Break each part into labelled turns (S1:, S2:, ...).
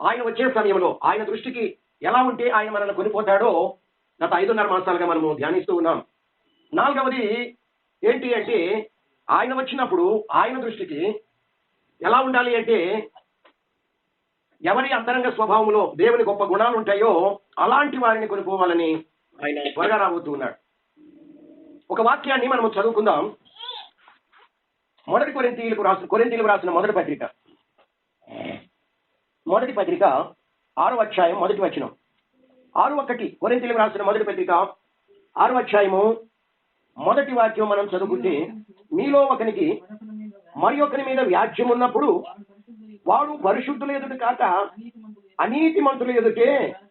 S1: ఆయన వచ్చే సమయంలో ఆయన దృష్టికి ఎలా ఉంటే ఆయన మనల్ని కొనిపోతాడో గత ఐదున్నర మాసాలుగా మనము ధ్యానిస్తూ ఉన్నాం. నాలుగవది ఏంటి అంటే ఆయన వచ్చినప్పుడు ఆయన దృష్టికి ఎలా ఉండాలి అంటే ఎవరి అంతరంగ స్వభావంలో దేవుని గొప్ప గుణాలు ఉంటాయో అలాంటి వారిని కొనుక్కోవాలని ఆయన త్వరగా రాబోతూ ఉన్నాడు. ఒక వాక్యాన్ని మనం చదువుకుందాం. మొదటి కొరింతీలకు రాసిన కొరింతీలకు రాసిన మొదటి పత్రిక. మొదటి పత్రిక ఆరో అధ్యాయం మొదటి వచనం. ఆరు ఒకటి కొరింతలకు రాసిన మొదటి పత్రిక ఆరో అధ్యాయము మొదటి వాక్యం మనం చదువుకుంటే మీలో ఒకనికి మరి ఒకరి మీద వ్యాజ్యం ఉన్నప్పుడు వాడు పరిశుద్ధులు ఎదుటి కాక అనీతి మంతులు ఎదుటే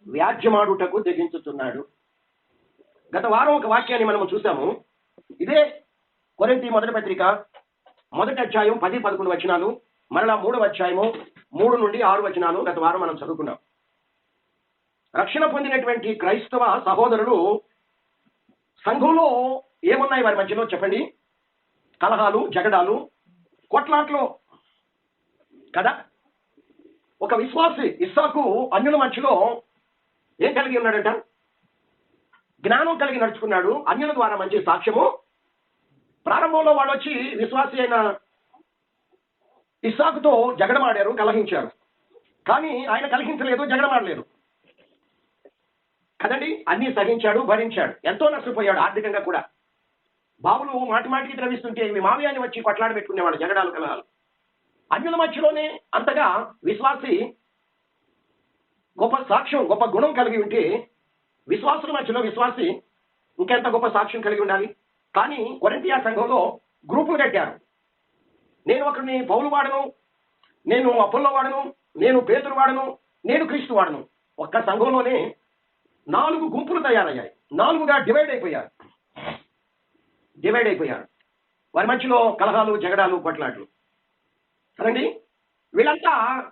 S1: వ్యాజ్యమాడుటకు తెగించుతున్నాడు గత వారం ఒక వాక్యాన్ని మనం చూసాము. ఇదే కొరింతి మొదటి పత్రిక మొదటి అధ్యాయం పది పదకొండు వచనాలు మరలా మూడవ అధ్యాయము మూడు నుండి ఆరు వచనాలు గత వారం మనం చదువుకున్నాం. రక్షణ పొందినటువంటి క్రైస్తవ సహోదరులు సంఘంలో ఏమున్నాయి వారి మధ్యలో చెప్పండి? కలహాలు జగడాలు కొట్లాట్లు. కదా? ఒక విశ్వాసి ఇస్సాకు అన్యుల మధ్యలో ఏం కలిగి ఉన్నాడంట? జ్ఞానం కలిగి నడుచుకున్నాడు. అన్యుల ద్వారా మంచి సాక్ష్యము. ప్రారంభంలో వాడు వచ్చి విశ్వాసి అయిన ఇస్సాకుతో జగడమాడారు కలహించారు. కానీ ఆయన కలహించలేదు జగడమాడలేదు. కదండి? అన్ని సహించాడు భరించాడు. ఎంతో నష్టపోయాడు ఆర్థికంగా కూడా. బావులు మాటి మాటికి ద్రవిస్తుంటే మీ మావ్యాన్ని వచ్చి కొట్లాడ పెట్టుకునేవాడు జగడాలు కలహాలు. అన్యుల మధ్యలోనే అంతగా విశ్వాసి గొప్ప సాక్ష్యం గొప్ప గుణం కలిగి ఉంటే విశ్వాసుల మధ్యలో విశ్వాసి ఇంకెంత గొప్ప సాక్ష్యం కలిగి ఉండాలి? కానీ కొరింతియా సంఘంలో గ్రూపులు కట్టారు. నేను ఒకరిని పౌలు వాడను నేను అప్పుల్లో వాడను నేను పేతురు వాడను నేను క్రీస్తు వాడను. ఒక్క సంఘంలోనే నాలుగు గుంపులు తయారయ్యాయి. నాలుగుగా డివైడ్ అయిపోయారు. డివైడ్ అయిపోయారు. వారి మధ్యలో కలహాలు జగడాలు కొట్లాట్లు. కదండి? వీళ్ళంతా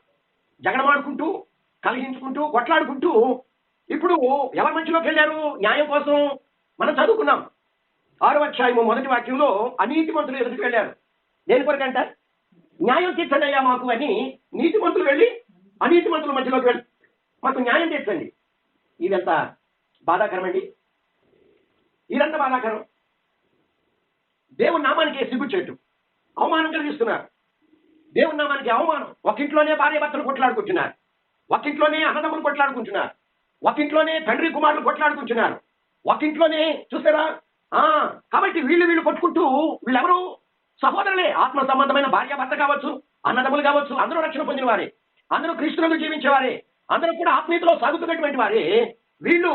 S1: జగడమాడుకుంటూ కలిగించుకుంటూ కొట్లాడుకుంటూ ఇప్పుడు ఎవరి మధ్యలోకి వెళ్ళారు? న్యాయం కోసం మనం చదువుకున్నాం. ఆరో అధ్యాయము మొదటి వాక్యంలో అనీతి మంతులు ఎదుటికి వెళ్ళారు. దేని కొరకంట న్యాయం తీర్చండి అయ్యా మాకు అని నీతి మంత్రులు వెళ్ళి అనీతి మంతుల మధ్యలోకి వెళ్ళి. మాకు న్యాయం తీర్చండి. ఇదంత బాధాకరం అండి. ఇదంతా బాధాకరం. దేవుని నామానికి సిగ్గుచేటు అవమానం కలిగిస్తున్నారు. దేవుని నామానికి అవమానం. ఒక ఇంట్లోనే భార్య భర్తలు కొట్లాడుకుంటున్నారు. ఒక ఇంట్లోనే అన్నదమ్ములు కొట్లాడుకుంటున్నారు. ఒక ఇంట్లోనే తండ్రి కుమారులు కొట్లాడుకుంటున్నారు. ఒక ఇంట్లోనే చూసారా కాబట్టి వీళ్ళు వీళ్ళు కొట్టుకుంటూ వీళ్ళెవరు? సహోదరులే ఆత్మ సంబంధమైన భార్య భర్త కావచ్చు అన్నదమ్ములు కావచ్చు అందరూ రక్షణ పొందిన వారే అందరూ క్రీస్తులకు జీవించేవారే అందరూ కూడా ఆత్మీయతలో సాగుతున్నటువంటి వారే వీళ్ళు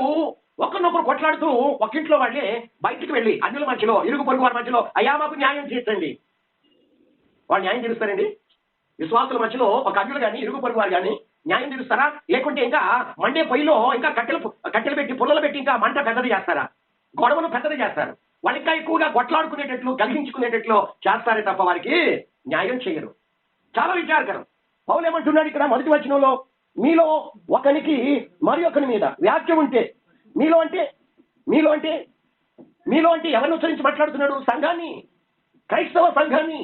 S1: ఒకరినొకరు కొట్లాడుతూ ఒక ఇంట్లో వాళ్ళే బయటికి వెళ్ళి అన్నిల మధ్యలో ఇరుగు పొరుగు వారి మధ్యలో అయ్యా మాకు న్యాయం తీర్చండి వాళ్ళు న్యాయం తీరుస్తారండి? విశ్వాసుల మధ్యలో ఒక అన్యులు కానీ ఇరుగు పొరుగు వారు కానీ న్యాయం తీరుస్తారా? లేకుంటే ఇంకా మండే పొయ్యిలో ఇంకా కట్టెలు కట్టెలు పెట్టి పుల్లలు పెట్టి ఇంకా మంట పెద్దది చేస్తారా? గొడవను పెద్దది చేస్తారు. వాళ్ళింకా ఎక్కువగా కొట్లాడుకునేటట్లు కలిగించుకునేటట్లు చేస్తారే తప్ప వారికి న్యాయం చేయరు. చాలా విచారకరం. పౌలు ఏమంటున్నాడు ఇక్కడ? మొదటి వచనంలో మీలో ఒకనికి మరి ఒకని మీద వ్యాఖ్య ఉంటే మీలో అంటే మీలో అంటే మీలో అంటే ఎవరిని ఉచ్చరించి మాట్లాడుతున్నాడు? సంఘాన్ని క్రైస్తవ సంఘాన్ని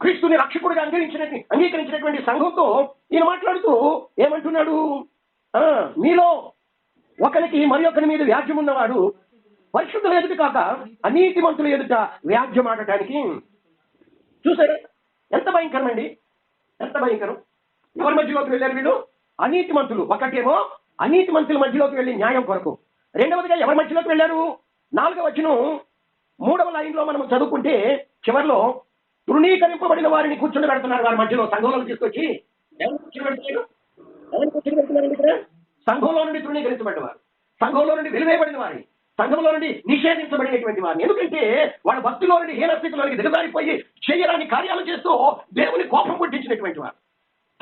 S1: క్రీస్తుని రక్షకుడిగా అంగీకరించిన అంగీకరించినటువంటి సంఘంతో ఈయన మాట్లాడుతూ ఏమంటున్నాడు? మీలో ఒకరికి మరి ఒకరి మీద వ్యాజ్యం ఉన్నవాడు పరిశుద్ధుల ఎదుట కాక అనీతిమంతుల ఎదుట వ్యాజ్యం ఆడటానికి చూసారా ఎంత భయంకరం అండి? ఎంత భయంకరం? ఎవరి మధ్యలోకి వెళ్ళారు వీళ్ళు? అనీతిమంతులు. ఒకటేమో అనీతిమంతుల మధ్యలోకి వెళ్ళి న్యాయం కొరకు. రెండవదిగా ఎవరి మధ్యలోకి వెళ్ళారు? నాలుగవ వచ్చిన మూడవ లైన్లో మనం చదువుకుంటే చివరిలో తృణీకరింపబడిన వారిని కూర్చుని పెడుతున్నారు వారి మధ్యలో సంఘంలో తీసుకొచ్చి. ఎవరు కూర్చొని పెడుతున్నారు? ఎవరు సంఘంలో నుండి తృణీకరించబడిన సంఘంలో నుండి వెలువేయబడిన వారి. సంఘంలో నుండి నిషేధించబడినటువంటి వారిని. ఎందుకంటే వాళ్ళ భక్తిలో నుండి హీనస్థితిలోనికి దిగజారిపోయి చేయరాని కార్యాలు చేస్తూ దేవుని కోపం పుట్టించినటువంటి వారు.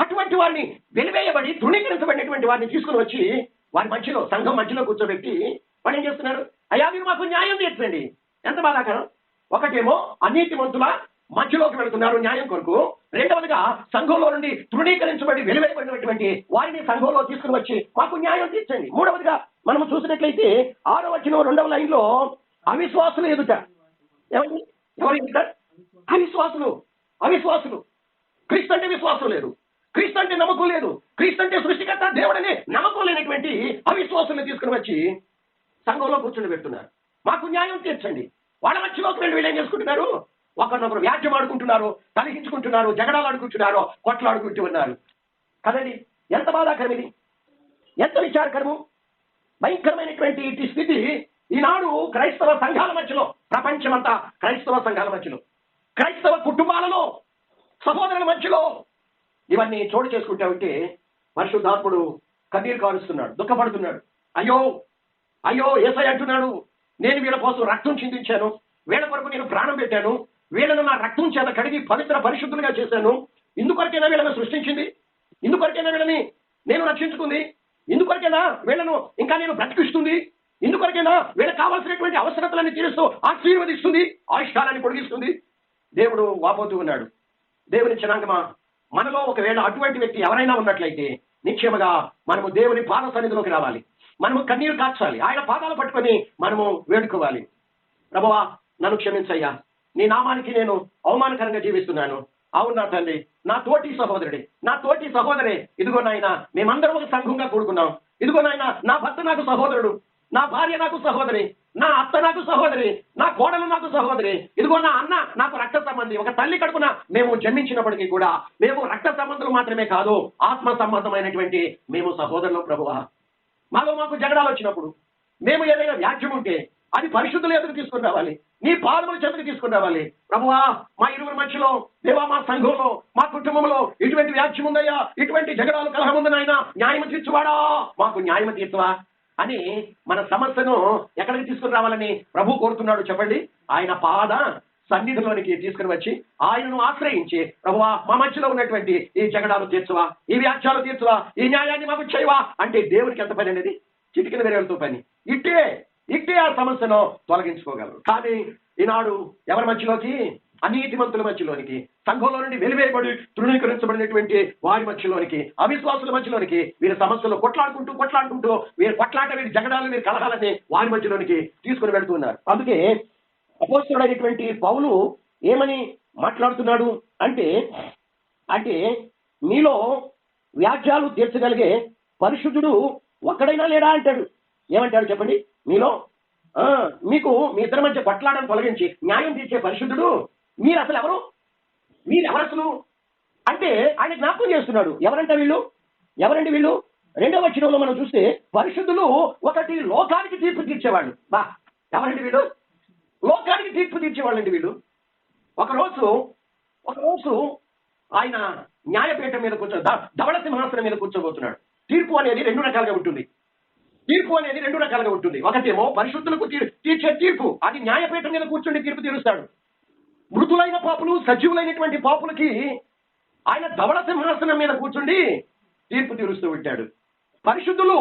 S1: అటువంటి వారిని వెలివేయబడి తృణీకరించబడినటువంటి వారిని తీసుకుని వచ్చి వారి మధ్యలో సంఘం మధ్యలో కూర్చోబెట్టి వాళ్ళు ఏం చేస్తున్నారు? అయ్యా మీరు మాకు న్యాయం తీర్చండి ఎంత బాధాకరం? ఒకటేమో అనీతిమంతుల మధ్యలోకి వెళుతున్నారు న్యాయం కొరకు. రెండవదిగా సంఘంలో నుండి తృణీకరించబడి వెలివేయబడినటువంటి వారిని సంఘంలో తీసుకుని వచ్చి మాకు న్యాయం తీర్చండి. మూడవదిగా మనం చూసినట్లయితే ఆరో వచ్చిన రెండవ లైన్లో అవిశ్వాసులు ఎదుట. ఎవరు? ఎవరు ఎదుట? అవిశ్వాసులు. అవిశ్వాసులు. క్రీస్తు అంటే విశ్వాసం లేదు. క్రీస్తు అంటే నమ్మకం లేదు. క్రీస్తు అంటే సృష్టికర్త తీసుకుని వచ్చి సంఘంలో కూర్చుని పెడుతున్నారు. మాకు న్యాయం తీర్చండి. వాళ్ళ మధ్యలోకి వెళ్ళి వీళ్ళు ఏం చేసుకుంటున్నారు? ఒకరినొకరు వ్యాజ్యం ఆడుకుంటున్నారు కలిగించుకుంటున్నారు జగడాలు ఆడుకుంటున్నారు కొట్లాడుకుంటూ ఉన్నారు. కదండి ఎంత బాధాకరం ఇది? ఎంత విచారకరము? భయంకరమైనటువంటి ఇటు స్థితి ఈనాడు క్రైస్తవ సంఘాల మధ్యలో ప్రపంచమంతా క్రైస్తవ సంఘాల మధ్యలో క్రైస్తవ కుటుంబాలలో సహోదరుల మధ్యలో ఇవన్నీ చోటు చేసుకుంటా ఉంటే పరిశుద్ధాత్ముడు కన్నీరు కారుస్తున్నాడు దుఃఖపడుతున్నాడు. అయ్యో అయ్యో ఏసై అంటున్నాడు నేను వీళ్ళ కోసం రక్తం చిందించాను వీళ్ళ కొరకు నేను ప్రాణం పెట్టాను వీళ్ళను నా రక్తం చేత కడిగి పవిత్ర పరిశుద్ధులుగా చేశాను. ఇందుకొరకైనా వీళ్ళని సృష్టించింది? ఇందుకొరకైనా వీళ్ళని నేను రక్షించుకుంది? ఇందుకొరకైనా వీళ్ళను ఇంకా నేను బ్రతికిస్తుంది? ఇందుకొరకైనా వీళ్ళకి కావాల్సినటువంటి అవసరతలన్నీ తీరుస్తూ ఆశీర్వదిస్తుంది? ఆయుష్కాలాన్ని పొడిగిస్తుంది? దేవుడు వాపోతూ ఉన్నాడు. దేవుని జనాంగమా మనలో ఒకవేళ అటువంటి వ్యక్తి ఎవరైనా ఉన్నట్లయితే నిశ్చయముగా మనము దేవుని పాద సన్నిధిలోకి రావాలి. మనము కన్నీరు కాచాలి. ఆయన పాదాలు పట్టుకొని మనము వేడుకోవాలి. ప్రభువా నన్ను క్షమించయ్యా. నీ నామానికి నేను అవమానకరంగా జీవిస్తున్నాను. అవును నా నా తోటి సహోదరుడి నా తోటి సహోదరే. ఇదిగో నాయన మేమందరం ఒక సంఘంగా కూడుకున్నాం. ఇదిగో నాయన నా భర్త నాకు సహోదరుడు నా భార్య నాకు సహోదరి నా అత్త నాకు సహోదరి నా కోడలు నాకు సహోదరి. ఇదిగో నా అన్న నాకు రక్త సంబంధి. ఒక తల్లి కడుపున మేము జన్మించినప్పటికీ కూడా మేము రక్త సంబంధులు మాత్రమే కాదు ఆత్మ సంబంధమైనటువంటి మేము సహోదరులు ప్రభువ. మాలో మాకు జగడాలు వచ్చినప్పుడు మేము ఏదైనా వ్యాఖ్యం ఉంటే అది పరిశుద్ధుల ఎదురు తీసుకుని రావాలి. నీ పాదముల చెందుకు తీసుకుని రావాలి. ప్రభువా మా ఇరువురు మధ్యలో దేవా మా సంఘంలో మా కుటుంబంలో ఇటువంటి వ్యాఖ్యం ఉందయ్యా. ఇటువంటి జగడాలు కలహం ఉంది నాయన. న్యాయం తీర్చువాడా? మాకు న్యాయం తీర్చవా? అని మన సమస్యను ఎక్కడికి తీసుకుని రావాలని ప్రభు కోరుతున్నాడు చెప్పండి. ఆయన పాద సన్నిధిలోనికి తీసుకుని వచ్చి ఆయనను ఆశ్రయించి ప్రభువా మా మధ్యలో ఉన్నటువంటి ఈ జగడాలు తీర్చవా? ఈ వ్యాఖ్యలు తీర్చవా? ఈ న్యాయాన్ని మాకు చేయవా? అంటే దేవుడికి ఎంత పని అనేది చిటికిన వేరేలతో పని. ఇట్టే ఇట్టి ఆ సమస్యను తొలగించుకోగలరు. కానీ ఈనాడు ఎవరి మధ్యలోకి? అనీతిమంతుల మధ్యలోనికి సంఘంలో నుండి వెలివేయబడి తృణీకరించబడినటువంటి వారి మధ్యలోనికి అవిశ్వాసుల మధ్యలోనికి వీరి సమస్యలు కొట్లాడుకుంటూ కొట్లాడుకుంటూ వీరి కొట్లాట వీరి జగడాలు వీరి కలహాలని వారి మధ్యలోనికి తీసుకుని వెళుతున్నారు. అందుకే అపోస్తుడైనటువంటి పౌలు ఏమని మాట్లాడుతున్నాడు అంటే అంటే మీలో వ్యాజ్యాలు తీర్చగలిగే పరిశుద్ధుడు ఒక్కడైనా లేడా అంటాడు. ఏమంటాడు చెప్పండి? మీలో ఆ, మీకు మీ ఇద్దరి మధ్య కొట్లాడని తొలగించి న్యాయం తీర్చే పరిశుద్ధుడు మీరు అసలు ఎవరు మీరు ఎవరు అసలు అంటే ఆయన జ్ఞాపకం చేస్తున్నాడు. ఎవరంట వీళ్ళు? ఎవరండి వీళ్ళు? రెండవ వచనంలో మనం చూస్తే పరిశుద్ధులు ఒకటి లోకానికి తీర్పు తీర్చేవాళ్ళు. బా ఎవరండి వీళ్ళు? లోకానికి తీర్పు తీర్చేవాళ్ళండి వీళ్ళు. ఒకరోజు ఒకరోజు ఆయన న్యాయపీఠం మీద కూర్చో ధవళ సింహాసనం మీద కూర్చోబోతున్నాడు. తీర్పు అనేది రెండు రకాలుగా ఉంటుంది. తీర్పు అనేది రెండు రకాలుగా ఉంటుంది. ఒకటేమో పరిశుద్ధులకు తీర్చే తీర్పు. అది న్యాయపీఠం మీద కూర్చుండి తీర్పు తీరుస్తాడు. మృతులైన పాపులు సజీవులైనటువంటి పాపులకి ఆయన ధవళ సింహాసనం మీద కూర్చుండి తీర్పు తీరుస్తూ ఉంటాడు. పరిశుద్ధులు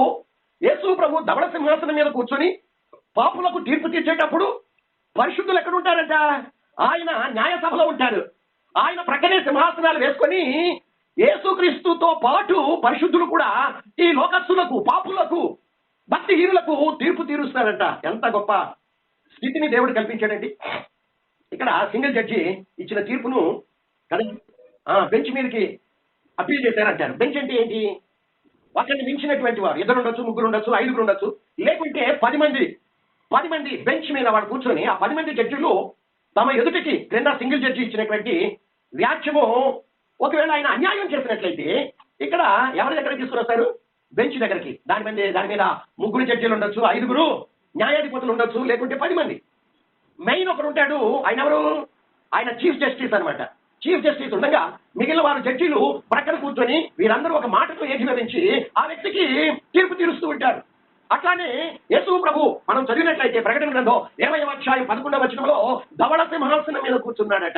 S1: యేసు ప్రభు ధవళ సింహాసనం మీద కూర్చొని పాపులకు తీర్పు తీర్చేటప్పుడు పరిశుద్ధులు ఎక్కడుంటారంట? ఆయన న్యాయ సభలో ఉంటారు ఆయన ప్రక్కనే సింహాసనాలు వేసుకొని యేసుక్రీస్తుతో పాటు పరిశుద్ధులు కూడా ఈ లోకస్తులకు పాపులకు భక్తిహీనులకు తీర్పు తీరుస్తారంట ఎంత గొప్ప స్థితిని దేవుడు కల్పించాడండి. ఇక్కడ సింగిల్ జడ్జి ఇచ్చిన తీర్పును కదా ఆ, బెంచ్ మీదకి అప్పీల్ చేశారంటారు. బెంచ్ అంటే ఏంటి? ఒకరిని మించినటువంటి వారు. ఇద్దరు ఉండొచ్చు ముగ్గురు ఉండొచ్చు ఐదుగురు ఉండొచ్చు. లేకుంటే పది మంది పది మంది బెంచ్ మీద వాడు కూర్చొని ఆ పది మంది జడ్జిలు తమ ఎదుటికి క్రింద సింగిల్ జడ్జి ఇచ్చినటువంటి వ్యాఖ్యము ఒకవేళ ఆయన అన్యాయం చేసినట్లయితే ఇక్కడ ఎవరి దగ్గర తీసుకుని వస్తారు బెంచ్ దగ్గరికి. దాని మీద దాని మీద ముగ్గురు జడ్జీలు ఉండొచ్చు ఐదుగురు న్యాయాధిపతులు ఉండొచ్చు లేకుంటే పది మంది. మెయిన్ ఒకడు ఉంటాడు ఆయన ఎవరు? ఆయన చీఫ్ జస్టిస్ అన్నమాట. చీఫ్ జస్టిస్ ఉండగా మిగిలిన వారు జడ్జీలు ప్రక్కన కూర్చొని వీరందరూ ఒక మాటతో ఏకీభవించి ఆ వ్యక్తికి తీర్పు తీరుస్తూ ఉంటారు. అట్లానే యేసు ప్రభు మనం చదివినట్లయితే ప్రకటన గ్రంథం ఇరవై అధ్యాయం పదకొండవ వచనంలో ధవళ సింహాసనం మీద కూర్చున్నాడట.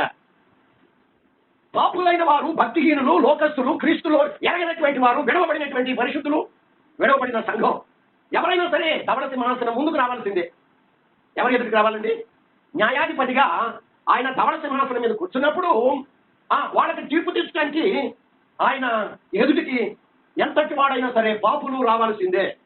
S1: పాపులైన వారు భక్తిహీనులు లోకస్తులు క్రీస్తులు ఎరగనటువంటి వారు విడవబడినటువంటి పరిశుద్ధులు విడవబడిన సంఘం. ఎవరైనా సరే ధవళ సింహాసనం ముందుకు రావాల్సిందే. ఎవరి ఎదుటికి రావాలండి? న్యాయాధిపతిగా ఆయన ధవళ సింహాసనం మీద కూర్చున్నప్పుడు ఆ వాళ్ళకి తీర్పు తీర్చడానికి ఆయన ఎదుటికి ఎంతటి వాడైనా సరే పాపులు రావాల్సిందే.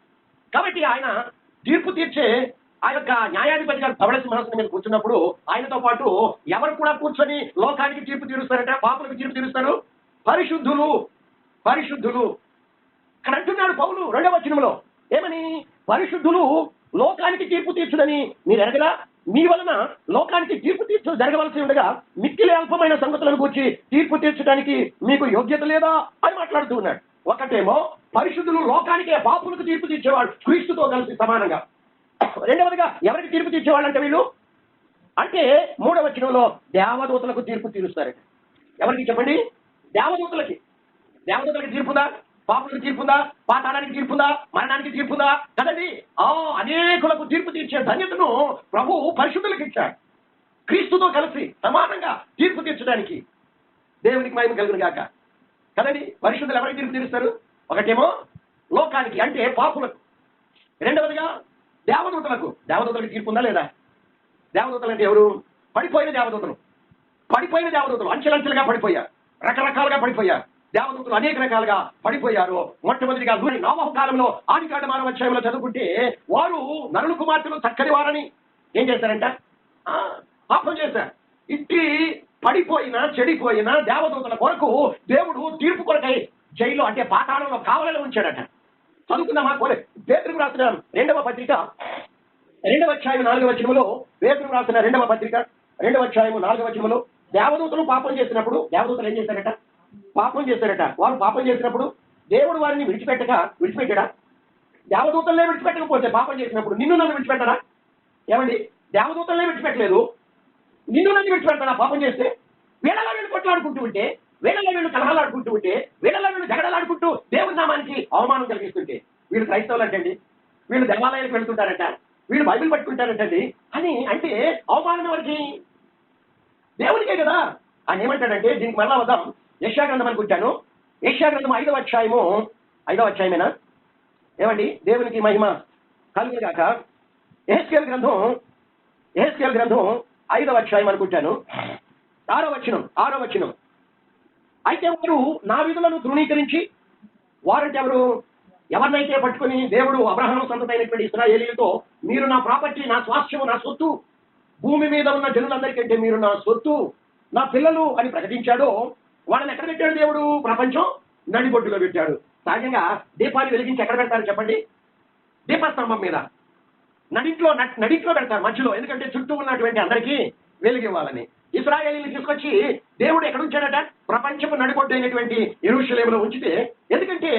S1: కాబట్టి ఆయన తీర్పు తీర్చే ఆ యొక్క న్యాయాధిపతి గారు ధవళ సింహాసనం మీద కూర్చున్నప్పుడు ఆయనతో పాటు ఎవరు కూడా కూర్చొని లోకానికి తీర్పు తీరుస్తారంటే పాపలకు తీర్పు తీరుస్తారు? పరిశుద్ధులు పరిశుద్ధులు. ఇక్కడ అంటున్నాడు పౌలు రెండవ వచనంలో. ఏమని? పరిశుద్ధులు లోకానికి తీర్పు తీర్చుడని మీరు ఎరగదా మీ వలన లోకానికి తీర్పు తీర్చు జరగవలసి ఉండగా మిక్కిలి అల్పమైన సంగతులను గురించి తీర్పు తీర్చడానికి మీకు యోగ్యత లేదా అని మాట్లాడుతూ ఉన్నాడు. ఒకటేమో పరిశుద్ధులు లోకానికే పాపులకు తీర్పు తీర్చేవాడు క్రీస్తుతో కలిసి సమానంగా. రెండవదిగా ఎవరికి తీర్పు తీర్చేవాళ్ళంటే వీళ్ళు? అంటే మూడవ వచనంలో దేవదూతలకు తీర్పు తీరుస్తారట. ఎవరికి చెప్పండి? దేవదూతలకి. దేవదూతలకి తీర్పుదా? పాపులకు తీర్పుదా? పాతాళానికి తీర్పుదా? మరణానికి తీర్పుదా? కదండి. ఆ అనేకులకు తీర్పు తీర్చే ధన్యతను ప్రభు పరిశుద్ధులకు ఇచ్చాడు. క్రీస్తుతో కలిసి సమానంగా తీర్పు తీర్చడానికి దేవునికి మహిమ కలుగును గాక. కదండి. పరిశుద్ధులు ఎవరికి తీర్పు తీరుస్తారు? ఒకటేమో లోకానికి అంటే పాపులకు. రెండవదిగా దేవదూతలకు. దేవదూతలకు తీర్పు ఉందా లేదా? దేవదూతలు అంటే ఎవరు? పడిపోయిన దేవదూతలు. పడిపోయిన దేవదూతలు. అంచెలంచెలుగా పడిపోయారు. రకరకాలుగా పడిపోయారు. దేవదూతలు అనేక రకాలుగా పడిపోయారు. మొట్టమొదటిగా నూరి నోవహు కాలంలో ఆదికాండ మానవ అధ్యాయంలో చదువుకుంటే వారు నరులు కుమార్తెలు చక్కని వారని ఏం చేశారంట? ఆ, పాపం చేశారు. ఇట్టి పడిపోయిన చెడిపోయిన దేవదూతల కొరకు దేవుడు తీర్పు కొరకై జైల్లో అంటే పాతాళంలో కావలలో ఉంచాడట. చదువుకుందామా? పోలే. పేదరికి రాసిన రెండవ పత్రిక రెండవ అధ్యాయం నాలుగవ వచనములో పేదరికి రాసిన రెండవ పత్రిక రెండవ అధ్యాయము నాలుగవ వచనములో దేవదూతలు పాపం చేసినప్పుడు దేవదూతలు ఏం చేశారట పాపం చేశారట వారు పాపం చేసినప్పుడు దేవుడు వారిని విడిచిపెట్టక విడిచిపెట్టాడా? దేవదూతలనే విడిచిపెట్టకపోతే పాపం చేసినప్పుడు నిన్ను నన్ను విడిచిపెట్టడా? ఏమండి? దేవదూతలనే విడిచిపెట్టలేదు. నిన్ను నన్ను విడిచిపెడతాడా పాపం చేస్తే? వీళ్ళలా వీళ్ళు కొట్లాడుకుంటూ ఉంటే వీళ్ళలో వీళ్ళు కలహాలాడుకుంటూ ఉంటే వీళ్ళలో వీళ్ళు జగడలాడుకుంటూ దేవుడి నామానికి అవమానం కలిగిస్తుంటే వీళ్ళు క్రైస్తవులు అంటండి వీళ్ళు దేవాలయాలకు వెళ్తుంటారట వీళ్ళు బైబిల్ పట్టుకుంటారంటండి. అని అంటే అవమానం ఎవరికి? దేవునికే కదా. ఆయన ఏమంటాడంటే దీనికి మరలా వద్దాం. యశాగ్రంథం అనుకుంటాను. యశాగ్రంథం ఐదవ అధ్యాయము. ఐదవ అధ్యాయమేనా? ఏమండి? దేవునికి మహిమ కలుగు కాక ఎహెస్కేల్ గ్రంథం ఎహెస్కేల్ గ్రంథం ఐదవ అధ్యాయం అనుకుంటాను. ఆరో వచనం ఆరో వచనం. అయితే వారు నా విధులను ధృవీకరించి వారంటే ఎవరు? ఎవరినైతే పట్టుకుని దేవుడు అబ్రహాం సంతతైనటువంటి ఇస్రాయేలీలతో మీరు నా ప్రాపర్టీ నా స్వాస్థ్యము నా సొత్తు భూమి మీద ఉన్న జనులందరికంటే మీరు నా సొత్తు నా పిల్లలు అని ప్రకటించాడో వాళ్ళని ఎక్కడ పెట్టాడు దేవుడు? ప్రపంచం నడిబొడ్డులో పెట్టాడు. సహజంగా దీపాన్ని వెలిగించి ఎక్కడ పెడతారు చెప్పండి? దీపస్తంభం మీద. నడింట్లో నడింట్లో పెడతారు మధ్యలో. ఎందుకంటే చుట్టూ ఉన్నటువంటి అందరికీ వెలిగివ్వాలని. ఇస్రాయేలీని తీసుకొచ్చి దేవుడు ఎక్కడ ఉంచాడట? ప్రపంచపు నడిపొట్టైనటువంటి ఇరుషులేములో ఉంచితే. ఎందుకంటే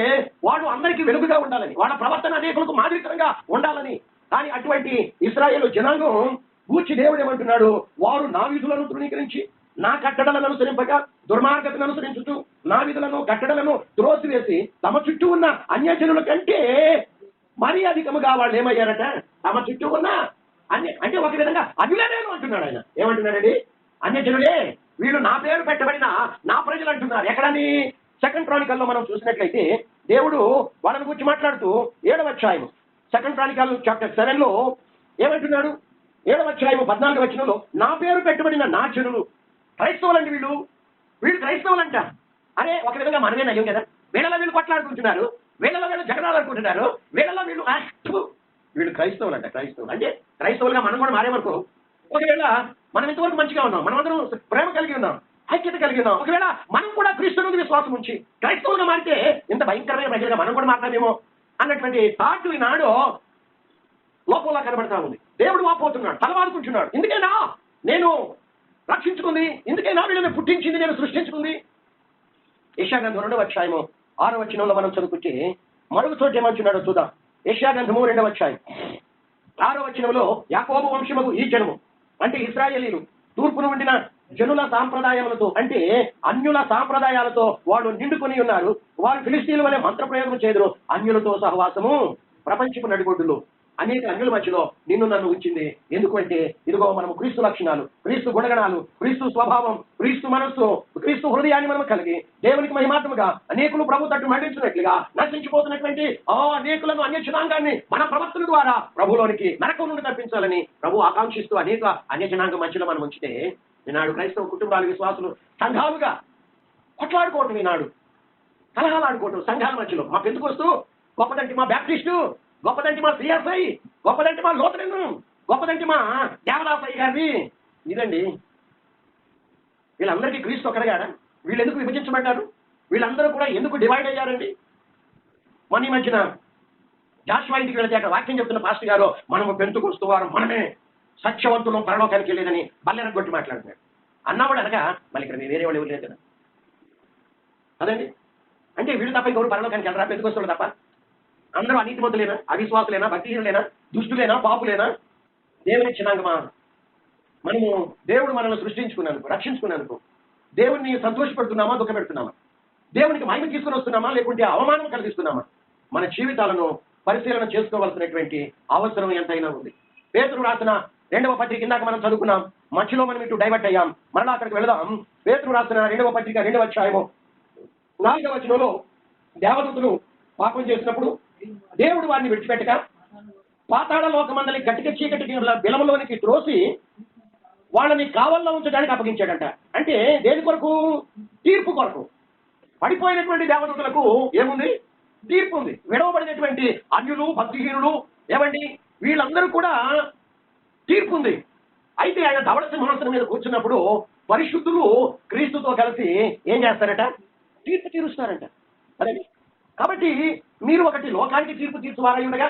S1: వాడు అందరికీ వెలుగుగా ఉండాలని వాళ్ళ ప్రవర్తన అనేకులకు మాదిరికరంగా ఉండాలని. కానీ అటువంటి ఇస్రాయేల్ జనాంగం గూర్చి దేవుడు ఏమంటున్నాడు? వారు నా విధులను తృణీకరించి నా కట్టడలను అనుసరింపక దుర్మార్గతను అనుసరించుతూ నా విధులను కట్టడలను త్రోసివేసి తమ చుట్టూ ఉన్న అన్యజనుల కంటే మరీ అధికముగా వాళ్ళు ఏమయ్యారట? తమ చుట్టూ ఉన్న అన్ని అంటే ఒక విధంగా అన్యులేనేను అంటున్నాడు ఆయన. ఏమంటున్నాడండి? అన్యజనులే వీళ్ళు నా పేరు పెట్టబడిన నా ప్రజలు అంటున్నారు. ఎక్కడని? సెకండ్ క్రానికల్లో మనం చూసినట్లయితే దేవుడు వాళ్ళని గురించి మాట్లాడుతూ ఏడవ అధ్యాయం సెకండ్ క్రానికల్ చాప్టర్ సెవెన్లో ఏమంటున్నాడు? ఏడవ అధ్యాయం పద్నాలుగు వచ్చినలో నా పేరు పెట్టబడిన నా జనులు. క్రైస్తవులండి వీళ్ళు. వీళ్ళు క్రైస్తవులంట. అరే ఒక విధంగా మనమే నయం కదా? వీళ్ళలో వీళ్ళు కొట్లాడుకుంటున్నారు. వీళ్ళలో వీళ్ళు జగడాలనుకుంటున్నారు వీళ్ళలో వీళ్ళు వీళ్ళు క్రైస్తవులు అంట క్రైస్తవులు. అంటే క్రైస్తవులుగా మనం కూడా మారేమనుకో ఒకవేళ మనం ఇంతవరకు మంచిగా ఉన్నాం మనం అందరం ప్రేమ కలిగి ఉన్నాం ఐక్యత కలిగి ఉన్నాం ఒకవేళ మనం కూడా క్రీస్తు నుండి విశ్వాసం ఉంచి క్రైస్తవులుగా మారితే ఇంత భయంకరమైన ప్రజలుగా మనం కూడా మారతామేమో అన్నటువంటి థాట్ ఈనాడు లోపంలో కనబడతా ఉంది. దేవుడు వాపోతున్నాడు తలవాడుకుంటున్నాడు ఎందుకైనా నేను రక్షించుకుంది ఎందుకైనా వీళ్ళని పుట్టించింది నేను సృష్టించుకుంది. యశాగంధం రెండవ అధ్యాయము ఆరో వచనంలో మనం చదువుకుంటే మరొక చోట ఏమంటున్నాడో చూద్దాం. యశాగంధము రెండవ అధ్యాయం. ఆరో వచనంలో యాకోబు వంశముకు ఈ జనము. అంటే ఇస్రాయేలీలు తూర్పును ఉండిన జనుల సాంప్రదాయములతో అంటే అన్యుల సాంప్రదాయాలతో వాళ్ళు నిండుకొని ఉన్నారు. వారు ఫిలిస్తీన్ల వలె మంత్రప్రయోగం చేదురు. అన్యులతో సహవాసము. ప్రపంచపు నడిబొడ్డులు అనేక అన్యుల మధ్యలో నిన్ను నన్ను ఉంచింది. ఎందుకంటే ఇదిగో మనము క్రీస్తు లక్షణాలు క్రీస్తు గుణగణాలు క్రీస్తు స్వభావం క్రీస్తు మనస్సు క్రీస్తు హృదయాన్ని మనం కలిగి దేవునికి మహిమాత్మగా అనేకులు ప్రభు తట్టు మండించినట్లుగా నశించిపోతున్నటువంటి ఆ అనేకులను అన్యజనాంగాన్ని మన ప్రవర్తన ద్వారా ప్రభులోనికి నరకం నుండి తప్పించాలని ప్రభు ఆకాంక్షిస్తూ అనేక అన్యజనాంగం మధ్యలో మనం ఉంచితే ఈనాడు క్రైస్తవ కుటుంబాలు విశ్వాసులు సంఘాలుగా కొట్లాడుకోవటం ఈనాడు కలహాలు ఆడుకోవటం సంఘాల మధ్యలో. మా పెందుకు వస్తూ గొప్పదంటే మా బ్యాప్టిస్టు గొప్పదంటే మా సిఎస్ఐ గొప్పదంటే మా లోతరెన్ను గొప్పదంటే మా దేవదాసయ్య గారిది ఇదండి. వీళ్ళందరికీ క్రీస్తు ఒకడగాడా వీళ్ళు ఎందుకు విభజించబడ్డారు? వీళ్ళందరూ కూడా ఎందుకు డివైడ్ అయ్యారండి? మన ఈ మధ్యన జాషువా ఇంటికి వెళితే అక్కడ వాక్యం చెప్తున్న పాస్టర్ గారు మనము పెంతుకొస్తూ వారు మనమే. సత్యవంతులు పరలోకానికి వెళ్ళేదని బల్లెన కొట్టి మాట్లాడుతున్నాడు అన్నవాడు అనగా మళ్ళీ ఇక్కడ మీ వేరే వాళ్ళు ఎవరు లేదు కదా. అదండి అంటే వీళ్ళు తప్ప ఇంకొకరు పరలోకానికి వెళ్ళరా? పెంతుకొస్తాడు తప్ప? అందరూ అనీతిమంతులేనా అవిశ్వాసులేనా? భక్తిహీనులేనా? దుష్టులేనా? పాపులేనా? దేవుని ఇచ్చినాకమా మనము దేవుడు మనల్ని సృష్టించుకున్నాను రక్షించుకున్నాను దేవుడిని సంతోషపెడుతున్నామా దుఃఖపెడుతున్నామా? దేవునికి మహిమ తీసుకుని వస్తున్నామా లేకుంటే అవమానం కలిగిస్తున్నామా? మన జీవితాలను పరిశీలన చేసుకోవాల్సినటువంటి అవసరం ఎంతైనా ఉంది. పేతురు రాసిన రెండవ పత్రిక ఇందాక మనం చదువుకున్నాం మధ్యలో మనం ఇటు డైవర్ట్ అయ్యాం మరలా అక్కడికి వెళదాం. పేతురు రాసిన రెండవ పత్రిక రెండవ అధ్యాయము నాలుగవ వచనంలో దేవదూతులు పాపం చేసినప్పుడు దేవుడు వారిని విడిచిపెట్టక పాతాళ లోకమందలి గట్టిక చీకటి బిలమలోనికి త్రోసి వాళ్ళని కావల్లో ఉంచడానికి అప్పగించాడంట. అంటే దేని కొరకు? తీర్పు కొరకు. పడిపోయినటువంటి దేవదూతలకు ఏముంది? తీర్పు ఉంది విడవబడినటువంటి అన్యులు భక్తిహీనులు ఏమండి? వీళ్ళందరూ కూడా తీర్పు ఉంది అయితే ఆయన ధవళ సింహాసనం మీద కూర్చున్నప్పుడు పరిశుద్ధులు క్రీస్తుతో కలిసి ఏం చేస్తారట? తీర్పు తీరుస్తారంట. అదే కాబట్టి మీరు ఒకటి లోకానికి తీర్పు తీర్చువారై ఉండగా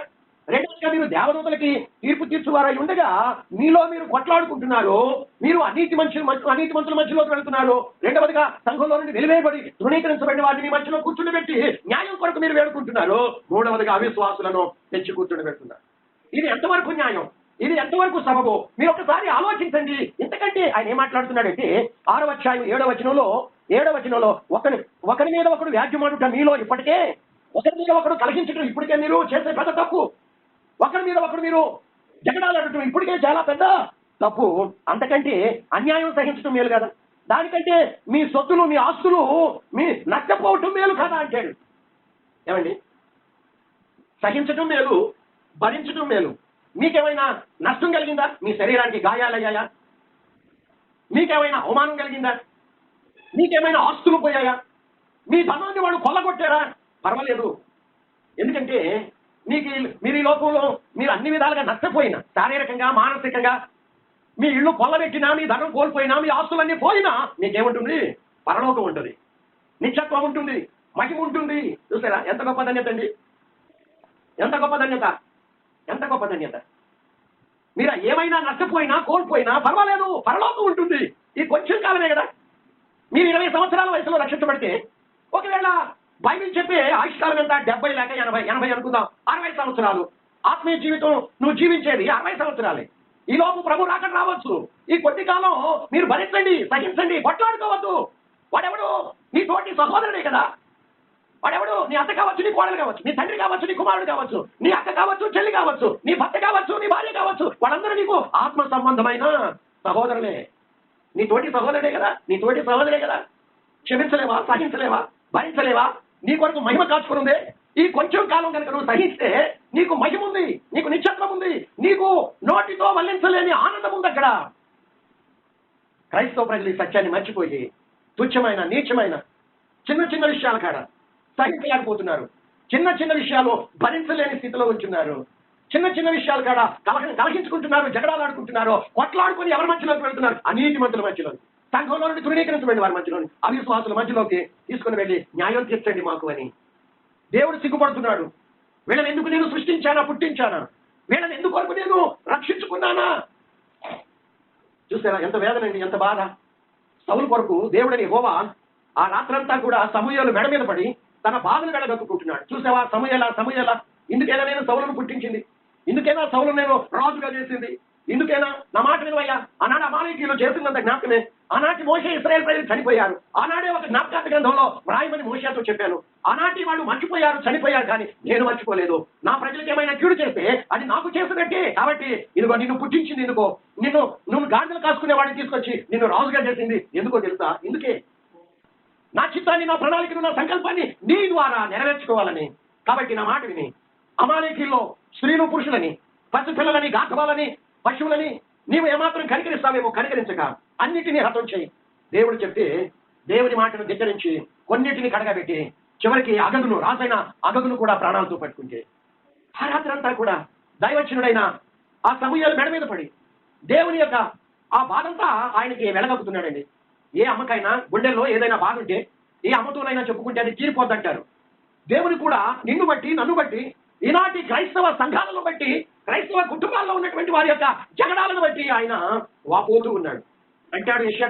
S1: రెండవదిగా మీరు దేవదూతలకి తీర్పు తీర్చువారై ఉండగా మీలో మీరు కొట్లాడుకుంటున్నారు మీరు అనీతి మనుషులు అనీతి మంతుల మధ్యలోకి వెళుతున్నారు. రెండవదిగా సంఘంలో నుండి వెలివేయబడి ధృవీకరించబడిన వాటిని మధ్యలో కూర్చుండబెట్టి న్యాయం కొరకు మీరు వేడుకుంటున్నారు. మూడవదిగా అవిశ్వాసులను తెచ్చి కూర్చుండబెడుతున్నారు ఇది ఎంతవరకు న్యాయం? ఇది ఎంతవరకు సబబు? మీరు ఒకసారి ఆలోచించండి. ఇంతకంటే ఆయన ఏం మాట్లాడుతున్నాడంటే ఆరో అధ్యాయం ఏడవ వచనంలో ఏడవ వచనంలో ఒకరి ఒకరి మీద ఒకడు వ్యాజ్యమాడుట మీలో ఇప్పటికే ఒకరి మీద ఒకడు కలిగించడం ఇప్పటికే మీరు చేసే పెద్ద తప్పు. ఒకరి మీద ఒకడు మీరు జగడాలడటం ఇప్పటికే చాలా పెద్ద తప్పు. అంతకంటే అన్యాయం సహించడం మేలు కదా. దానికంటే మీ సొత్తులు మీ ఆస్తులు మీ నష్టపోవటం మేలు కదా అంటాడు. ఏమండి? సహించటం మేలు భరించటం మేలు. మీకేమైనా నష్టం కలిగిందా? మీ శరీరానికి గాయాలయ్యాయా? మీకేమైనా అవమానం కలిగిందా? మీకేమైనా ఆస్తులు పోయాయా? మీ ధనాన్ని వాడు కొల్లగొట్టారా? పర్వాలేదు. ఎందుకంటే మీకు మీరు ఈ లోకంలో మీరు అన్ని విధాలుగా నష్టపోయినా శారీరకంగా మానసికంగా మీ ఇల్లు కొల్లబెట్టినా మీ ధనం కోల్పోయినా మీ ఆస్తులన్నీ పోయినా మీకేముంటుంది పరలోకం ఉంటుంది. నిత్యత్వం ఉంటుంది. మహిమ ఉంటుంది. చూసారా? ఎంత గొప్ప ధన్యత అండి. ఎంత గొప్ప ధన్యత. ఎంత గొప్ప ధన్యత. మీరు ఏమైనా నష్టపోయినా కోల్పోయినా పర్వాలేదు. పరలోకం ఉంటుంది. ఈ కొంచెం కాలమే కదా. మీరు ఇరవై సంవత్సరాల వయసులో రక్షించబడితే ఒకవేళ బైబిల్ చెప్పే ఆయుష్కాలం ఎంత? డెబ్బై లేక ఎనభై ఎనభై అనుకుందాం. అరవై సంవత్సరాలు. ఆత్మీయ జీవితం నువ్వు జీవించేది అరవై సంవత్సరాలే. ఈ లోపు ప్రభు రాకడ రావచ్చు. ఈ కొద్ది కాలం మీరు భరించండి సహించండి కొట్లాడుకోవద్దు. వాడెవడు నీ తోటి సహోదరుడే కదా. వాడెవడు నీ అత్త కావచ్చు నీ కోడలు కావచ్చు నీ తండ్రి కావచ్చు నీ కుమారుడు కావచ్చు నీ అక్క కావచ్చు చెల్లి కావచ్చు నీ భర్త కావచ్చు నీ భార్య కావచ్చు వాళ్ళందరూ నీకు ఆత్మ సంబంధమైన సహోదరులే. నీ తోటి సహోదరుడే కదా నీ తోటి సహోదరే కదా. క్షమించలేవా సహించలేవా భరించలేవా? నీ కొరకు మహిమ కాచుకునుందే. ఈ కొంచెం కాలం కనుక నువ్వు సహిస్తే నీకు మహిమ ఉంది నీకు నిశ్చత్వం ఉంది నీకు నోటితో వల్లించలేని ఆనందం ఉంది అక్కడ. క్రైస్తవ ప్రజలు ఈ సత్యాన్ని మర్చిపోయి తుచ్చమైన నీచమైన చిన్న చిన్న విషయాల కాడ సహించలేకపోతున్నారు. చిన్న చిన్న విషయాలు భరించలేని స్థితిలో ఉంటున్నారు చిన్న చిన్న విషయాలు కాడ కలహ కలహించుకుంటున్నారు జగడాలాడుకుంటున్నారు కొట్లాడుకుని ఎవరి మధ్యలోకి వెళ్తున్నారు? అనీతి మంత్రుల మధ్యలో సంఘంలో నుండి తృణీకరించబడి వారి మధ్యలోని. అవిశ్వాసుల మధ్యలోకి తీసుకుని వెళ్ళి న్యాయం తీర్చండి మాకు అని. దేవుడు సిగ్గుపడుతున్నాడు. వీళ్ళని ఎందుకు నేను సృష్టించానా పుట్టించానా? వీళ్ళని ఎందుకు వరకు నేను రక్షించుకున్నానా? చూసారా ఎంత వేదనండి ఎంత బాధ. సౌలు కొరకు దేవుడని హోవా ఆ రాత్రంతా కూడా సమూహాలు మెడ మీద పడి తన బాధను వెళ్ళగక్కుకుంటున్నాడు చూసావా సమూహల సమూహల ఇందుకైనా నేను సౌలను పుట్టించింది. ఇందుకైనా సౌలు నేను రాజుగా చేసింది? ఇందుకైనా? నా మాట వినవయ్యా. ఆనాడు అమాలేకీలో చేసినంత జ్ఞాపకమే. ఆనాటి మోసే ఇస్రాయల్ ప్రజలు చనిపోయారు. ఆనాడే ఒక జ్ఞాపకార్థ గ్రంథంలో రాయమని మోసేతో చెప్పాను. ఆనాటి వాళ్ళు మర్చిపోయారు చనిపోయారు కానీ నేను మర్చిపోలేదు. నా ప్రజలకు ఏమైనా కీడు చేస్తే అది నాకు చేసినట్టే. కాబట్టి ఇదిగో నిన్ను పుట్టించింది ఎందుకో నిన్ను నువ్వు గాడిదలు కాసుకునే వాడిని తీసుకొచ్చి నిన్ను రాజుగా చేసింది ఎందుకో తెలుసా? ఎందుకే నా చిత్తాన్ని నా ప్రణాళికను నా సంకల్పాన్ని నీ ద్వారా నెరవేర్చుకోవాలని. కాబట్టి నా మాట విని అమాలేకీల్లో స్త్రీలు పురుషులని పసిపిల్లలని గాధవాలని పశువులని నీవు ఏమాత్రం కనికరిస్తావేమో కనికరించక అన్నిటినీ హతం చేయి. దేవుడు చెప్తే దేవుని మాటను ధిక్కరించి కొన్నిటిని కడగబెట్టి చివరికి అగగును రాసైన అగగును కూడా ప్రాణాలతో పట్టుకుంటే. ఆ రాత్రంతా కూడా దైవచనుడైన ఆ సమూహాలు మెడ మీద పడి దేవుని యొక్క ఆ బాధంతా ఆయనకి వెలగక్కుతున్నాడండి ఏ అమ్మకైనా గుండెల్లో ఏదైనా బాధ ఉంటే ఏ అమ్మతోనైనా చెప్పుకుంటే అది తీరిపోద్దంటారు. దేవుని కూడా నిన్ను బట్టి నన్ను బట్టి ఈనాటి క్రైస్తవ సంఘాలను బట్టి క్రైస్తవ కుటుంబాల్లో ఉన్నటువంటి వారి యొక్క జగడాలను బట్టి ఆయన వాపోతూ ఉన్నాడు. అంటాడు యశ్యా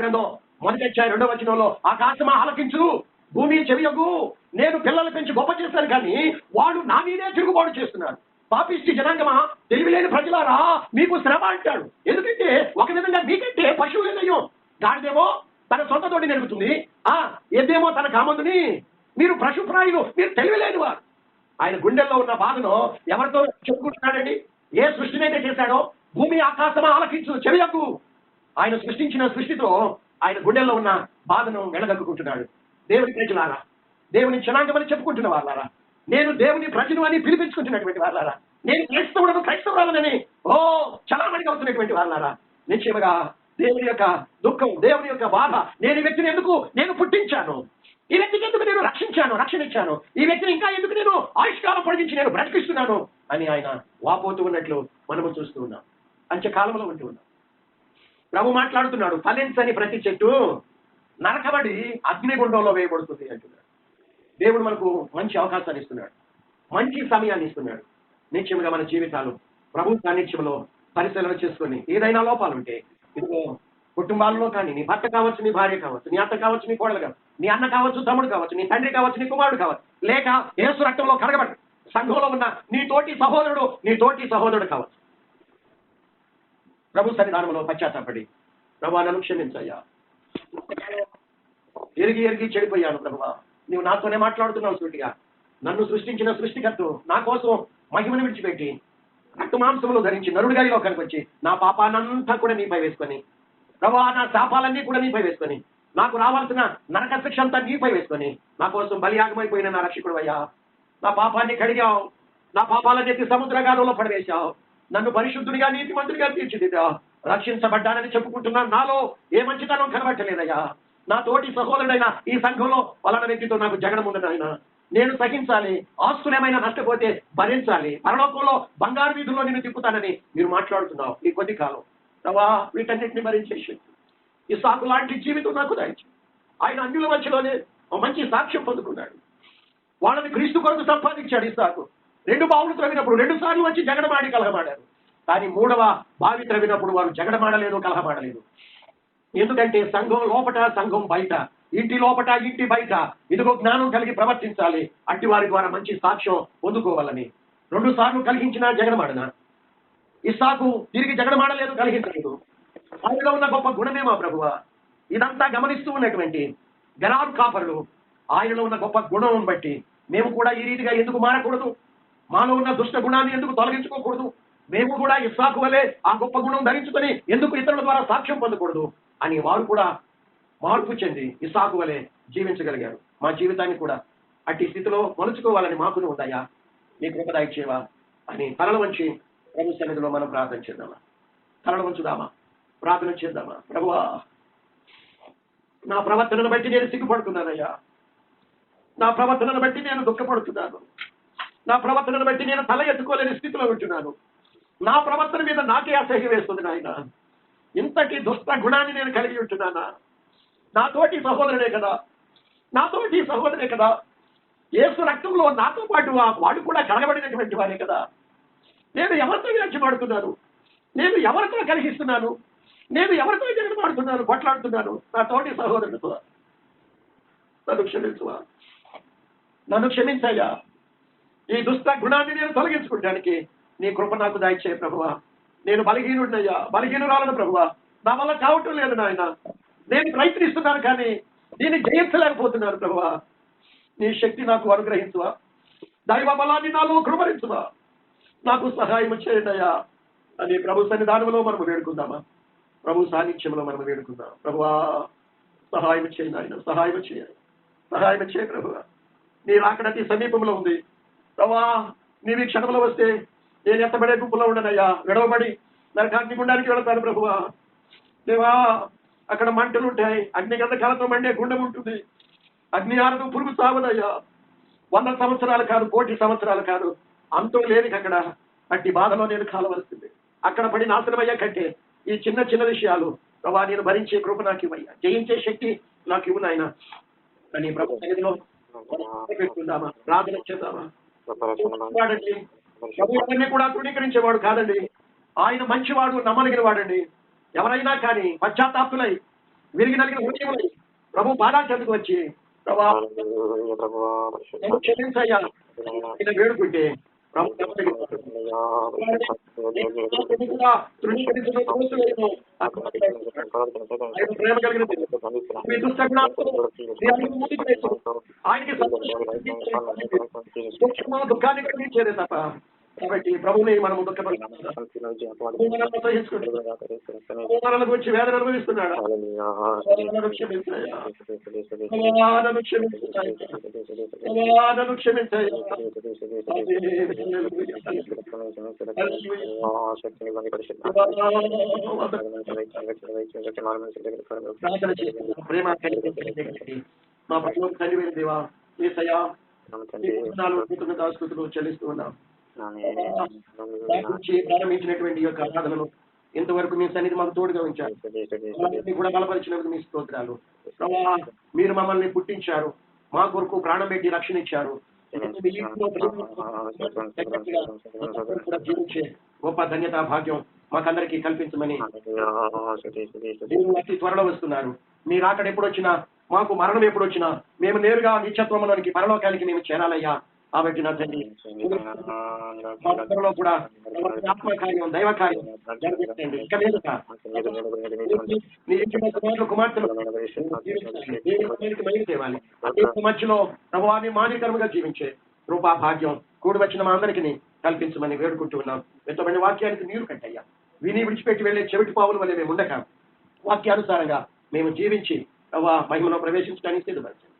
S1: మొదటి అధ్యాయం రెండవ వచనంలో ఆకాశమా ఆలకించు భూమి చెవియగు నేను పిల్లలు పెంచి గొప్ప చేశాను కానీ వాడు నా మీదే తిరుగుబాటు చేస్తున్నారు పాపిష్టి జనాంగమా తెలివిలేని ప్రజలారా మీకు శ్రమ అంటాడు. ఎందుకంటే ఒక విధంగా మీకంటే పశువులే నయ్యం దానిదేమో తన సొంత తోటి నెరుగుతుంది. ఆ ఎద్దేమో తన కామందుని. మీరు పశుప్రాయులు మీరు తెలివిలేని వారు. ఆయన గుండెల్లో ఉన్న బాధను ఎవరితో చెప్పుకుంటున్నాడండి? ఏ సృష్టినైతే చేశాడో భూమి ఆకాశమా ఆలకించు చెవియకు ఆయన సృష్టించిన సృష్టితో ఆయన గుండెల్లో ఉన్న బాధను వెనగక్కుకుంటున్నాడు దేవుని ప్రజలారా దేవుని జనాంగమని చెప్పుకుంటున్న వాళ్ళారా నేను దేవుని ప్రజలు అని పిలిపించుకుంటున్నటువంటి వాళ్ళారా నేను క్రైస్తవుడను క్రైస్తవురాలనని ఓ చలామణిగా అవుతున్నటువంటి వాళ్ళారా నిశ్చయముగా దేవుని యొక్క దుఃఖం దేవుని యొక్క బాధ నేను వ్యక్తిని ఎందుకు నేను పుట్టించాను? ఈ వ్యక్తికి ఎందుకు నేను రక్షించాను రక్షణ ఇచ్చాను ఈ వ్యక్తిని ఇంకా ఎందుకు నేను ఆయుష్కాలం పొడిగించి నేను బ్రతికిస్తున్నాను? అని ఆయన వాపోతూ ఉన్నట్లు మనము చూస్తూ ఉన్నాం. అంత్యకాలంలో ఉంటూ ఉన్నాం. ప్రభు మాట్లాడుతున్నాడు ఫలించని ప్రతి చెట్టు నరకబడి అగ్నిగుండంలో వేయబడుతుంది అంటున్నాడు. దేవుడు మనకు మంచి అవకాశాన్ని ఇస్తున్నాడు మంచి సమయాన్ని ఇస్తున్నాడు. నిత్యముగా మన జీవితాలు ప్రభు సాన్నిధ్యంలో పరిశీలన చేసుకొని ఏదైనా లోపాలు ఉంటే ఇదిగో కుటుంబాల్లో కానీ నీ భర్త కావచ్చు నీ భార్య కావచ్చు నీ అత్త కావచ్చు నీ కోడలు కావచ్చు నీ అన్న కావచ్చు తమ్ముడు కావచ్చు నీ తండ్రి కావచ్చు నీ కుమారుడు కావచ్చు. లేక ఏసు రక్తంలో కడగబడి సంఘంలో ఉన్న నీ తోటి సహోదరుడు నీ తోటి సహోదరుడు కావచ్చు. ప్రభు సన్నిధానంలో పశ్చాత్తాపడి ప్రభా నన్ను క్షమించయ్యా. ఎరిగి ఎరిగి చెడిపోయాను ప్రభువా నీవు నాతోనే మాట్లాడుతున్నావు సృష్టిగా నన్ను సృష్టించిన సృష్టికర్తు నా కోసం మహిమను విడిచిపెట్టి రక్త మాంసములు ధరించి నరుడిగా ఈ లోకానికి వచ్చి నా పాపానంతా కూడా నీపై వేసుకొని ప్రభా నా శాపాలన్నీ కూడా నీపై వేసుకొని నాకు రావాల్సిన నరక శిక్ష అంతా నీపై వేసుకొని నా కోసం బలియాగమైపోయిన నా రక్షకుడు అయ్యా నా పాపాన్ని కడిగావు. నా పాపాలని ఎత్తి సముద్రగాలంలో పడవేశావు. నన్ను పరిశుద్ధుడిగా నీతిమంతుడిగా తీర్చిదిద్దావు రక్షించబడ్డానని చెప్పుకుంటున్నాను. నాలో ఏ మంచితనం కనబట్టలేదయ్యా. నా తోటి సహోదరుడైన ఈ సంఘంలో వలన వ్యక్తితో నాకు జగడం ఉండదు ఆయన నేను సహించాలి. ఆస్తులేమైనా నష్టపోతే భరించాలి. పరలోకంలో బంగారు వీధుల్లో నేను తిప్పుతానని మీరు మాట్లాడుతున్నావు ఈ కొద్ది కాలం. రవా వీటన్నిటిని భరించేసి శక్తి. సాకు లాంటి జీవితం నాకు దయచు. ఆయన అన్యుల మధ్యలోనే ఒక మంచి సాక్ష్యం పొందుకున్నాడు. వాళ్ళని క్రీస్తు కొరకు సంపాదించాడు ఇసాకు రెండు బావులు త్రవినప్పుడు రెండు సార్లు వచ్చి జగడమాడి కలహమాడారు. కానీ మూడవ బావి త్రవినప్పుడు వారు జగడమాడలేదు కలహమాడలేదు. ఎందుకంటే సంఘం లోపట సంఘం బయట. ఇంటి లోపట ఇంటి బయట. ఇదిగో జ్ఞానం కలిగి ప్రవర్తించాలి. అట్టి వారి ద్వారా మంచి సాక్ష్యం పొందుకోవాలని. రెండు సార్లు కలిగించిన జగడమాడన? ఇస్సాకు తిరిగి జగడమాడలేదు కలిగించలేదు ఆయనలో ఉన్న గొప్ప గుణమే మా ప్రభువ? ఇదంతా గమనిస్తూ ఉన్నటువంటి గనారు కాపరులు ఆయనలో ఉన్న గొప్ప గుణం బట్టి మేము కూడా ఈ రీతిగా ఎందుకు మారకూడదు? మాలో ఉన్న దుష్ట గుణాన్ని ఎందుకు తొలగించుకోకూడదు? మేము కూడా ఇస్సాకు వలె ఆ గొప్ప గుణం ధరించుకొని ఎందుకు ఇతరుల ద్వారా సాక్ష్యం పొందకూడదు? అని వారు కూడా మార్పు చెంది ఇస్సాకు వలె జీవించగలిగారు. మా జీవితాన్ని కూడా అట్టి స్థితిలో మలుచుకోవాలని మాకును ఉందయ్యా. నీ కృపద చేవా అని తలలు వంచి ప్రభు సన్నిధిలో మనం ప్రార్థన చేద్దామా? తలలు వంచుదామా? ప్రార్థన చేద్దామా? ప్రభువా నా ప్రవర్తనను బట్టి నేను సిగ్గుపడుతున్నానయ్యా. నా ప్రవర్తనను బట్టి నేను దుఃఖపడుతున్నాను. నా ప్రవర్తనను బట్టి నేను తల ఎత్తుకోలేని స్థితిలో ఉంటున్నాను. నా ప్రవర్తన మీద నాకే అసహ్యం వేస్తుంది నాయన. ఇంతటి దుష్ట గుణాన్ని నేను కలిగి ఉంటున్నానా? నాతోటి సహోదరుడే కదా. నాతోటి సహోదరుడే సహోదరే కదా. ఏసు రక్తంలో నాతో పాటు వాడు కూడా కలగబడినటువంటి వారే కదా. నేను ఎవరితో వ్యాఖ్యమాడుతున్నాను నేను ఎవరితో కలిగిస్తున్నాను? నేను ఎవరితో జగడమాడుతున్నాను కొట్లాడుతున్నాను నా తోటి సహోదరుడితో నన్ను క్షమించువా నన్ను క్షమించయ్యా. ఈ దుష్ట గుణాన్ని నేను తొలగించుకోవడానికి నీ కృప నాకు దాయిచ్చే ప్రభువా. నేను బలహీనుడినయ్యా. బలహీనురాలను ప్రభువా. నా వల్ల కావటం లేదు నాయన. నేను ప్రయత్నిస్తున్నాను కానీ దీన్ని జయించలేకపోతున్నాను ప్రభువా. నీ శక్తి నాకు అనుగ్రహించువా దైవ బలాన్ని నాలో కృపరించువా నాకు సహాయం చేయండి అయ్యా. అని ప్రభు సన్నిధానంలో మనం వేడుకుందామా? ప్రభు సాన్నిధ్యంలో మనం వేడుకుందాం. ప్రభువా సహాయం చేయండి ఆయన సహాయం చేయాలి సహాయం చేయ ప్రభువా నీ రాకడ అతి సమీపంలో ఉంది. ప్రభా నీవి క్షణంలో వస్తే నేను ఎత్తబడే గుంపులో ఉండనయ్యా. విడవబడి నరకాగ్ని గుండానికి వెళతాను ప్రభువా దేవా అక్కడ మంటలు ఉంటాయి. అగ్ని గంధకాలతో మండే గుండం ఉంటుంది. అగ్ని ఆరదు పురుగు సావదయ్యా. వంద సంవత్సరాలు కాదు కోటి సంవత్సరాలు కాదు. అంతం లేని అక్కడ అట్టి బాధలో నేను కాలవలసింది. అక్కడ పడి నాశనమయ్యా కంటే ఈ చిన్న చిన్న విషయాలు. ప్రభా నేను భరించే కృప నాకు ఇవ్వయ్యా జయించే శక్తి నాకు ఇవ్వు నాయన. అని ప్రభు సన్నిధిలో పెట్టుకుందామా? ప్రార్థన చేద్దామా? ప్రభు ఎవరిని కూడా తృణీకరించేవాడు కాదండి. ఆయన మంచివాడు నమ్మదగిన వాడండి. ఎవరైనా కానీ పశ్చాత్తాపులై విరిగి నలిగిన హృదయములై ప్రభు పాదాలు చెందుకు వచ్చి ప్రభా ఇలా వేడుకుంటే ప్రభు నమ్మదగిన వాడు. నేను కూడా తృణీకరించిన దోషులు లేను. ఆయన ప్రేమ కలిగిన దేవుడు. మీ దుష్టగుణాలను మీ అడుగు ముందుకు వేసు. ఆయనకి సంతోషం సూక్ష్మ దుఃఖాన్ని కలిగించేదే తప్ప కాబట్టి ప్రభుని మనము దుఃఖపడుతున్నాం మనల్ని సహించుకుంటున్నాం మనల్ని గురించి వేదన అనుభవిస్తున్నాడు ప్రేమ. మా పట్ల తండ్రి దేవా ఏసయ్యా స్తుతులు చెల్లిస్తూ ఉన్నాం ప్రారంభించినటువంటి యొక్క ఆరాధనలు ఇంతవరకు మీ సన్నిధి మాకు తోడుగా ఉంచారు. కూడా బలపరిచినందుకు మీ స్తోత్రాలు. మీరు మమ్మల్ని పుట్టించారు. మా కొరకు ప్రాణం పెట్టి రక్షణ ఇచ్చారు. గొప్ప ధన్యతా భాగ్యం మాకందరికీ కల్పించమని అతి త్వరలో వస్తున్నారు. మీరు అక్కడ ఎప్పుడు వచ్చినా మాకు మరణం ఎప్పుడు వచ్చినా మేము నేరుగా నిత్యత్వంలోనికి పరలోకానికి మేము చేరాలయ్యా. కాబట్టి నా తండ్రి మా అందరిలో కూడా ఆత్మ కార్యం దైవ కార్యం జరిగించండి ఇక మీదట నీ ఇంటి కుమారులు కుమార్తెలు మహిమ తేవాలి. అదే మధ్యలో ప్రభువాన్ని మానికరముగా జీవించే రూపా భాగ్యం కూడి వచ్చిన మా అందరికీ కల్పించమని వేడుకుంటూ ఉన్నాం. ఎంతమంది వాక్యానికి నీరు కట్టయ్యా. విని విడిచిపెట్టి వెళ్ళే చెవిటి పావుల వల్ల మేము ఉండక. వాక్యానుసారంగా మేము జీవించి మహిమలో ప్రవేశించడానికి సిద్ధపరచండి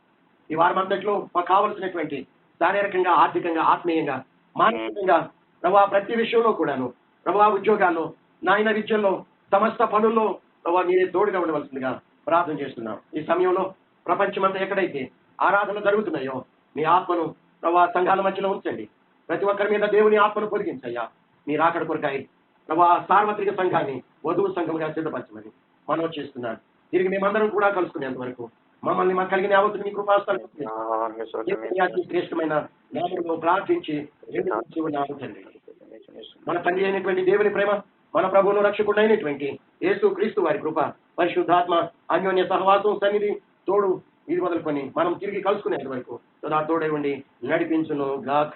S1: ఈ వారం అంతట్లో మాకు కావలసినటువంటి శారీరకంగా ఆర్థికంగా ఆత్మీయంగా మానసికంగా ప్రభా ప్రతి విషయంలో కూడాను ప్రభా ఉద్యోగాల్లో నాయన విద్యల్లో సమస్త పనుల్లో ప్రభా మీరే తోడుగా ఉండవలసిందిగా ప్రార్థన చేస్తున్నాం. ఈ సమయంలో ప్రపంచమంతా ఎక్కడైతే ఆరాధనలు జరుగుతున్నాయో మీ ఆత్మను ప్రభా సంఘాల మధ్యలో ఉంచండి. ప్రతి ఒక్కరి మీద దేవుని ఆత్మను పొదిగించయ్యా. మీరు అక్కడ కొరకాయి ప్రభా సార్వత్రిక సంఘాన్ని వధువు సంఘంగా సిద్ధపరచమని మనం చేస్తున్నాను. తిరిగి మేమందరం కూడా కలుసుకునేంత వరకు మమ్మల్ని మాకు కలిగిన యావత్తు మీ కృపాస్థలం అతి శ్రేష్టమైన నామంలో ప్రార్థించి మన తండ్రి అయినటువంటి దేవుని ప్రేమ మన ప్రభువును రక్షకుడు అయినటువంటి యేసు క్రీస్తు వారి కృప పరిశుద్ధాత్మ అన్యోన్య సహవాసం సన్నిధి తోడు ఇది మొదలుకొని మనం తిరిగి కలుసుకునేంత వరకు సదా తోడై ఉండి నడిపించును గాక.